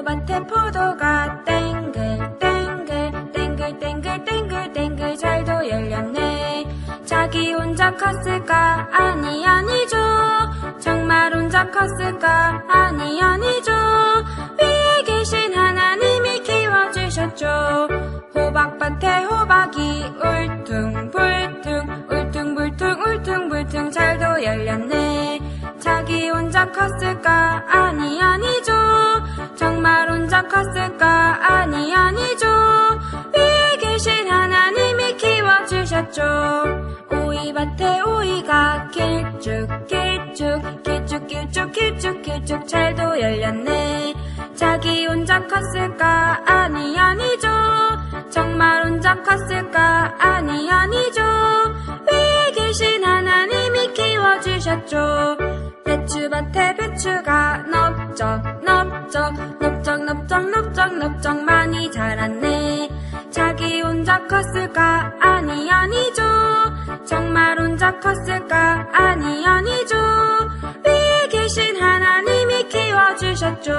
배추밭에 포도가 땡글 땡글 땡글 땡글 땡글 땡글 잘도 열렸네. 자기 혼자 컸을까? 아니 아니죠. 정말 혼자 컸을까? 아니 아니죠. 위에 계신 하나님이 키워주셨죠. 호박밭에 호박이 울퉁불퉁 울퉁불퉁 울퉁불퉁 잘도 열렸네. 자기 혼자 컸을까? 아니 아니죠 컸을까? 아니 아니죠. 위에 계신 하나님이 키워주셨죠. 오이밭에 오이가 길쭉 길쭉 길쭉 길쭉 길쭉 길쭉 잘도 열렸네. 자기 혼자 컸을까? 아니 아니죠. 정말 혼자 컸을까? 아니 아니죠. 위에 계신 하나님이 키워주셨죠. 배추밭에 배추가 넓적 넓적 넓적 넓적 넓적 넓적 많이 자랐네. 자기 혼자 컸을까? 아니 아니죠. 정말 혼자 컸을까? 아니 아니죠. 위에 계신 하나님이 키워주셨죠